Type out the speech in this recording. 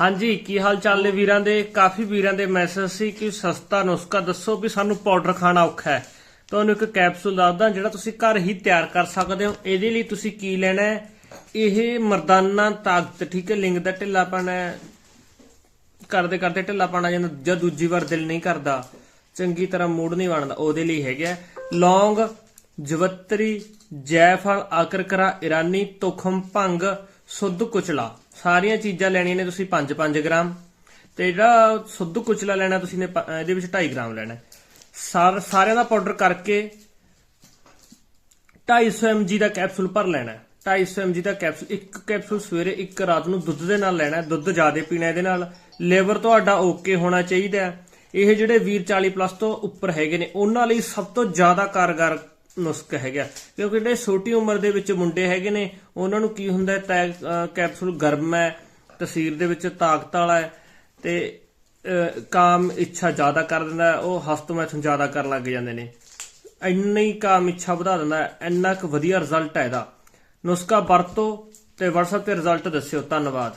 ਹਾਂਜੀ, ਕੀ ਹਾਲ ਚਾਲ ਨੇ ਵੀਰਾਂ ਦੇ? ਕਾਫੀ ਵੀਰਾਂ ਦੇ ਮੈਸੇਜ ਸੀ ਕਿ ਸਸਤਾ ਨੁਸਖਾ ਦੱਸੋ ਵੀ ਸਾਨੂੰ ਪਾਊਡਰ ਖਾਣਾ ਔਖਾ ਹੈ। ਤੁਹਾਨੂੰ ਇੱਕ ਕੈਪਸੂਲ ਦੱਸਦਾ ਜਿਹੜਾ ਤੁਸੀਂ ਘਰ ਹੀ ਤਿਆਰ ਕਰ ਸਕਦੇ ਹੋ। ਇਹਦੇ ਲਈ ਤੁਸੀਂ ਕੀ ਲੈਣਾ ਹੈ? ਇਹ ਮਰਦਾਨਾ ਤਾਕਤ, ਠੀਕ ਹੈ, ਲਿੰਗ ਦਾ ਢਿੱਲਾਪਣ ਹੈ। ਕਰਦੇ ਕਰਦੇ ਢਿੱਲਾ ਆ ਜਾਂਦਾ ਜਦ ਦੂਜੀ ਵਾਰ ਦਿਲ ਨਹੀਂ ਕਰਦਾ, ਚੰਗੀ ਤਰ੍ਹਾਂ ਮੂਡ ਨਹੀਂ ਬਣਦਾ, ਉਹਦੇ ਲਈ ਹੈਗਾ ਲੌਂਗ, ਜਵੱਤਰੀ, ਜੈਫਲ, ਆਕਰਕਰਾ, ਇਰਾਨੀ, ਤੁਖਮ, ਭੰਗ ਸੁੱਧ ਕੁਚਲਾ। ਸਾਰੀਆਂ ਚੀਜ਼ਾਂ ਲੈਣੀਆਂ ਨੇ ਤੁਸੀਂ 5-5 ਗ੍ਰਾਮ। ਤੇ ਜਿਹੜਾ ਸੁੱਧ ਕੁਚਲਾ ਲੈਣਾ, ਤੁਸੀਂ ਨੇ ਇਹਦੇ ਵਿੱਚ 2.5 ਗ੍ਰਾਮ ਲੈਣਾ ਸਾਰ ਸਾਰਿਆਂ ਦਾ ਪਾਊਡਰ ਕਰਕੇ 250 mg ਦਾ ਕੈਪਸੂਲ ਭਰ ਲੈਣਾ ਹੈ। 250 mg ਦਾ ਕੈਪਸੂਲ ਇੱਕ ਕੈਪਸੂਲ ਸਵੇਰੇ ਇੱਕ ਰਾਤ ਨੂੰ ਦੁੱਧ ਦੇ ਨਾਲ ਲੈਣਾ ਦੁੱਧ ਜ਼ਿਆਦਾ ਪੀਣਾ ਇਹਦੇ ਨਾਲ। ਲਿਵਰ ਤੁਹਾਡਾ ਓਕੇ ਹੋਣਾ ਚਾਹੀਦਾ ਇਹ ਜਿਹੜੇ ਵੀਰ 40 ਪਲੱਸ ਤੋਂ ਉੱਪਰ ਹੈਗੇ ਨੇ, ਉਹਨਾਂ ਲਈ ਸਭ ਤੋਂ ਜ਼ਿਆਦਾ ਕਾਰਗਰ ਨੁਸਖਾ ਹੈਗਾ। ਕਿਉਂਕਿ ਜਿਹੜੇ ਛੋਟੀ ਉਮਰ ਦੇ ਵਿੱਚ ਮੁੰਡੇ ਹੈਗੇ ਨੇ ਉਹਨਾਂ ਨੂੰ ਕੀ ਹੁੰਦਾ ਹੈ ਕੈਪਸੂਲ ਗਰਮ ਹੈ ਤਸੀਰ ਦੇ ਵਿੱਚ ਤਾਕਤ ਵਾਲਾ ਹੈ ਤੇ ਕਾਮ ਇੱਛਾ ਜ਼ਿਆਦਾ ਕਰ ਦਿੰਦਾ ਹੈ, ਉਹ ਹਸਤਮੈਥਨ ਜ਼ਿਆਦਾ ਕਰਨ ਲੱਗ ਜਾਂਦੇ ਨੇ। ਇੰਨੀ ਕਾਮ ਇੱਛਾ ਵਧਾ ਦਿੰਦਾ ਇੰਨਾ ਕੁ ਵਧੀਆ ਰਿਜ਼ਲਟ ਹੈ ਇਹਦਾ। ਨੁਸਖਾ ਵਰਤੋ ਤੇ WhatsApp ਤੇ ਰਿਜ਼ਲਟ ਦੱਸਿਓ। ਧੰਨਵਾਦ।